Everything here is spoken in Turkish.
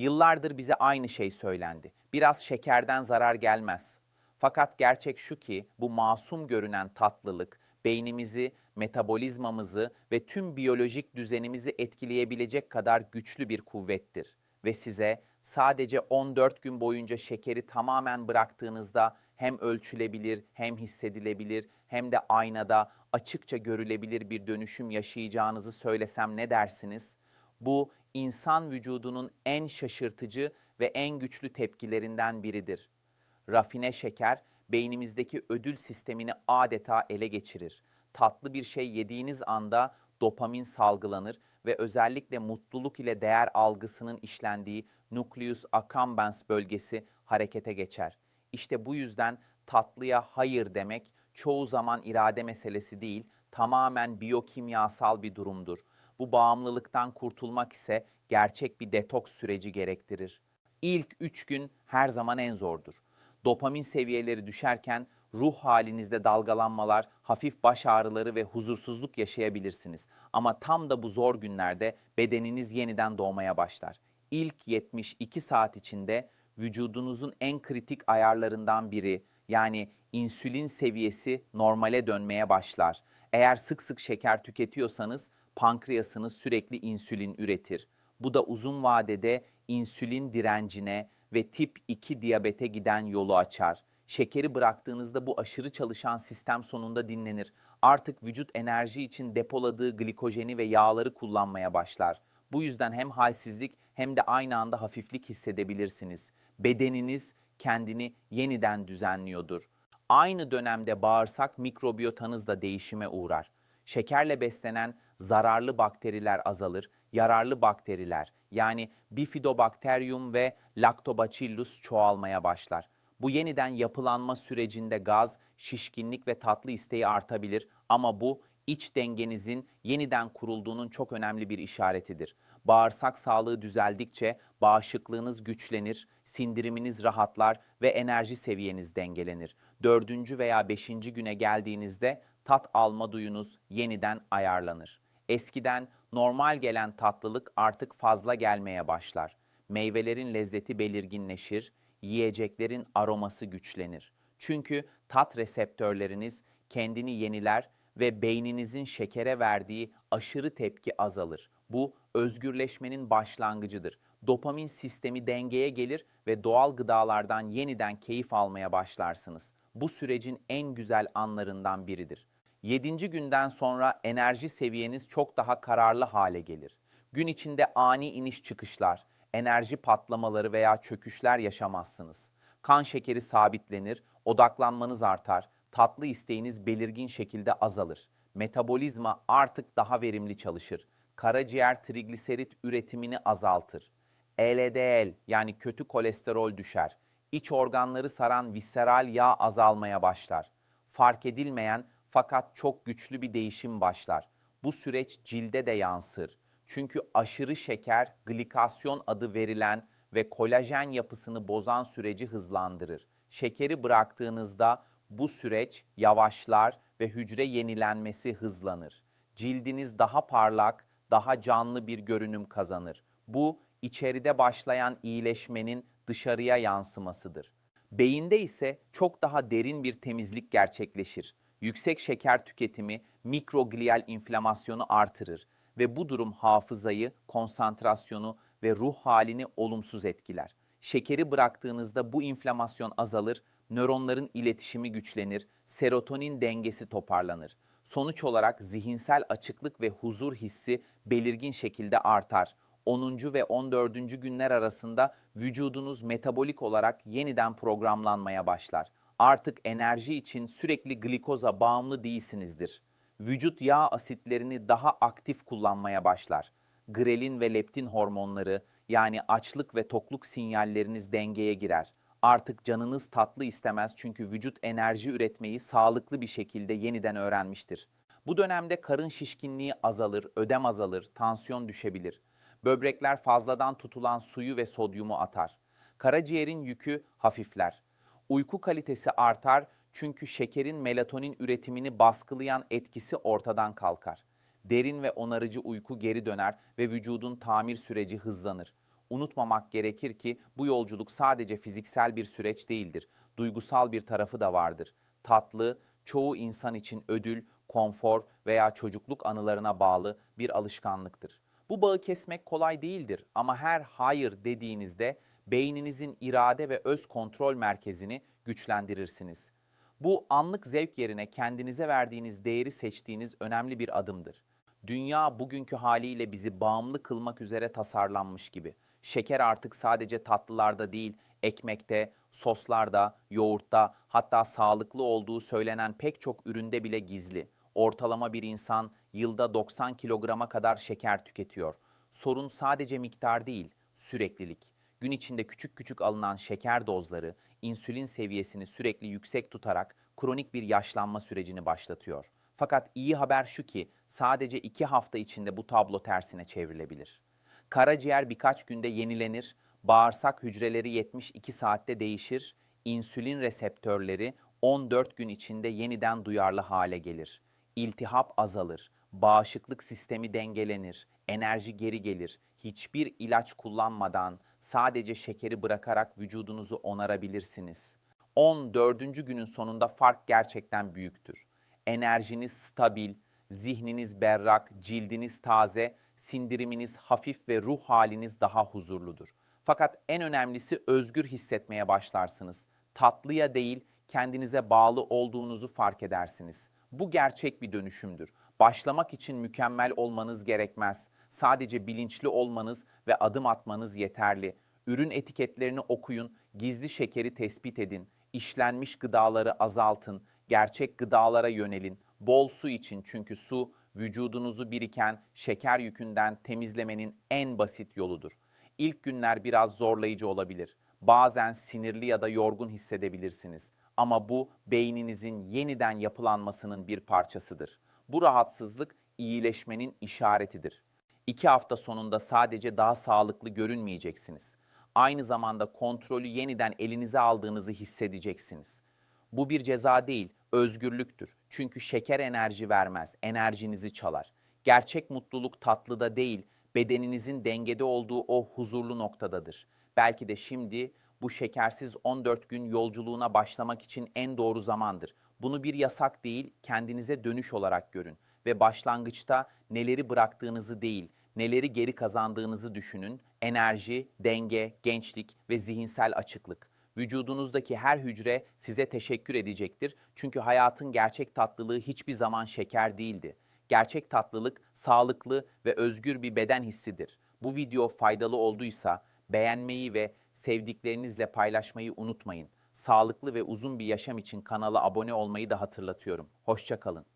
Yıllardır bize aynı şey söylendi. Biraz şekerden zarar gelmez. Fakat gerçek şu ki bu masum görünen tatlılık beynimizi, metabolizmamızı ve tüm biyolojik düzenimizi etkileyebilecek kadar güçlü bir kuvvettir. Ve size sadece 14 gün boyunca şekeri tamamen bıraktığınızda hem ölçülebilir, hem hissedilebilir, hem de aynada açıkça görülebilir bir dönüşüm yaşayacağınızı söylesem ne dersiniz? Bu insan vücudunun en şaşırtıcı ve en güçlü tepkilerinden biridir. Rafine şeker beynimizdeki ödül sistemini adeta ele geçirir. Tatlı bir şey yediğiniz anda dopamin salgılanır ve özellikle mutluluk ile değer algısının işlendiği nucleus accumbens bölgesi harekete geçer. İşte bu yüzden tatlıya hayır demek çoğu zaman irade meselesi değil, tamamen biyokimyasal bir durumdur. Bu bağımlılıktan kurtulmak ise gerçek bir detoks süreci gerektirir. İlk 3 gün her zaman en zordur. Dopamin seviyeleri düşerken ruh halinizde dalgalanmalar, hafif baş ağrıları ve huzursuzluk yaşayabilirsiniz. Ama tam da bu zor günlerde bedeniniz yeniden doğmaya başlar. İlk 72 saat içinde vücudunuzun en kritik ayarlarından biri yani insülin seviyesi normale dönmeye başlar. Eğer sık sık şeker tüketiyorsanız pankreasınız sürekli insülin üretir. Bu da uzun vadede insülin direncine ve tip 2 diyabete giden yolu açar. Şekeri bıraktığınızda bu aşırı çalışan sistem sonunda dinlenir. Artık vücut enerji için depoladığı glikojeni ve yağları kullanmaya başlar. Bu yüzden hem halsizlik hem de aynı anda hafiflik hissedebilirsiniz. Bedeniniz kendini yeniden düzenliyordur. Aynı dönemde bağırsak mikrobiyotanız da değişime uğrar. Şekerle beslenen zararlı bakteriler azalır, yararlı bakteriler yani Bifidobacterium ve Lactobacillus çoğalmaya başlar. Bu yeniden yapılanma sürecinde gaz, şişkinlik ve tatlı isteği artabilir ama bu iç dengenizin yeniden kurulduğunun çok önemli bir işaretidir. Bağırsak sağlığı düzeldikçe bağışıklığınız güçlenir, sindiriminiz rahatlar ve enerji seviyeniz dengelenir. Dördüncü veya beşinci güne geldiğinizde tat alma duyunuz yeniden ayarlanır. Eskiden normal gelen tatlılık artık fazla gelmeye başlar. Meyvelerin lezzeti belirginleşir, yiyeceklerin aroması güçlenir. Çünkü tat reseptörleriniz kendini yeniler ve beyninizin şekere verdiği aşırı tepki azalır. Bu özgürleşmenin başlangıcıdır. Dopamin sistemi dengeye gelir ve doğal gıdalardan yeniden keyif almaya başlarsınız. Bu sürecin en güzel anlarından biridir. 7. günden sonra enerji seviyeniz çok daha kararlı hale gelir. Gün içinde ani iniş çıkışlar, enerji patlamaları veya çöküşler yaşamazsınız. Kan şekeri sabitlenir, odaklanmanız artar, tatlı isteğiniz belirgin şekilde azalır. Metabolizma artık daha verimli çalışır. Karaciğer trigliserit üretimini azaltır. LDL yani kötü kolesterol düşer. İç organları saran visceral yağ azalmaya başlar. Fark edilmeyen fakat çok güçlü bir değişim başlar. Bu süreç cilde de yansır. Çünkü aşırı şeker glikasyon adı verilen ve kolajen yapısını bozan süreci hızlandırır. Şekeri bıraktığınızda bu süreç yavaşlar ve hücre yenilenmesi hızlanır. Cildiniz daha parlak, daha canlı bir görünüm kazanır. Bu içeride başlayan iyileşmenin dışarıya yansımasıdır. Beyinde ise çok daha derin bir temizlik gerçekleşir. Yüksek şeker tüketimi mikroglial inflamasyonu artırır ve bu durum hafızayı, konsantrasyonu ve ruh halini olumsuz etkiler. Şekeri bıraktığınızda bu inflamasyon azalır, nöronların iletişimi güçlenir, serotonin dengesi toparlanır. Sonuç olarak zihinsel açıklık ve huzur hissi belirgin şekilde artar. 10. ve 14. günler arasında vücudunuz metabolik olarak yeniden programlanmaya başlar. Artık enerji için sürekli glikoza bağımlı değilsinizdir. Vücut yağ asitlerini daha aktif kullanmaya başlar. Grelin ve leptin hormonları yani açlık ve tokluk sinyalleriniz dengeye girer. Artık canınız tatlı istemez çünkü vücut enerji üretmeyi sağlıklı bir şekilde yeniden öğrenmiştir. Bu dönemde karın şişkinliği azalır, ödem azalır, tansiyon düşebilir. Böbrekler fazladan tutulan suyu ve sodyumu atar. Karaciğerin yükü hafifler. Uyku kalitesi artar çünkü şekerin melatonin üretimini baskılayan etkisi ortadan kalkar. Derin ve onarıcı uyku geri döner ve vücudun tamir süreci hızlanır. unutmamak gerekir ki bu yolculuk sadece fiziksel bir süreç değildir. Duygusal bir tarafı da vardır. Tatlı, çoğu insan için ödül, konfor veya çocukluk anılarına bağlı bir alışkanlıktır. Bu bağı kesmek kolay değildir ama her hayır dediğinizde beyninizin irade ve öz kontrol merkezini güçlendirirsiniz. Bu anlık zevk yerine kendinize verdiğiniz değeri seçtiğiniz önemli bir adımdır. Dünya bugünkü haliyle bizi bağımlı kılmak üzere tasarlanmış gibi. Şeker artık sadece tatlılarda değil, ekmekte, soslarda, yoğurtta, hatta sağlıklı olduğu söylenen pek çok üründe bile gizli. Ortalama bir insan yılda 90 kilograma kadar şeker tüketiyor. Sorun sadece miktar değil, süreklilik. Gün içinde küçük küçük alınan şeker dozları insülin seviyesini sürekli yüksek tutarak kronik bir yaşlanma sürecini başlatıyor. Fakat iyi haber şu ki sadece iki hafta içinde bu tablo tersine çevrilebilir. Karaciğer birkaç günde yenilenir, bağırsak hücreleri 72 saatte değişir, insülin reseptörleri 14 gün içinde yeniden duyarlı hale gelir. İltihap azalır, bağışıklık sistemi dengelenir, enerji geri gelir. Hiçbir ilaç kullanmadan sadece şekeri bırakarak vücudunuzu onarabilirsiniz. 14. günün sonunda fark gerçekten büyüktür. Enerjiniz stabil, zihniniz berrak, cildiniz taze, sindiriminiz hafif ve ruh haliniz daha huzurludur. Fakat en önemlisi özgür hissetmeye başlarsınız. Tatlıya değil, kendinize bağlı olduğunuzu fark edersiniz. Bu gerçek bir dönüşümdür. Başlamak için mükemmel olmanız gerekmez. Sadece bilinçli olmanız ve adım atmanız yeterli. Ürün etiketlerini okuyun, gizli şekeri tespit edin, işlenmiş gıdaları azaltın, gerçek gıdalara yönelin. Bol su için çünkü su vücudunuzu biriken şeker yükünden temizlemenin en basit yoludur. İlk günler biraz zorlayıcı olabilir. Bazen sinirli ya da yorgun hissedebilirsiniz. Ama bu beyninizin yeniden yapılanmasının bir parçasıdır. Bu rahatsızlık iyileşmenin işaretidir. İki hafta sonunda sadece daha sağlıklı görünmeyeceksiniz. Aynı zamanda kontrolü yeniden elinize aldığınızı hissedeceksiniz. Bu bir ceza değil, özgürlüktür. Çünkü şeker enerji vermez, enerjinizi çalar. Gerçek mutluluk tatlıda değil, bedeninizin dengede olduğu o huzurlu noktadadır. Belki de şimdi bu şekersiz 14 gün yolculuğuna başlamak için en doğru zamandır. Bunu bir yasak değil, kendinize dönüş olarak görün ve başlangıçta neleri bıraktığınızı değil, neleri geri kazandığınızı düşünün. Enerji, denge, gençlik ve zihinsel açıklık. Vücudunuzdaki her hücre size teşekkür edecektir. Çünkü hayatın gerçek tatlılığı hiçbir zaman şeker değildi. Gerçek tatlılık sağlıklı ve özgür bir beden hissidir. Bu video faydalı olduysa beğenmeyi ve sevdiklerinizle paylaşmayı unutmayın. Sağlıklı ve uzun bir yaşam için kanala abone olmayı da hatırlatıyorum. Hoşçakalın.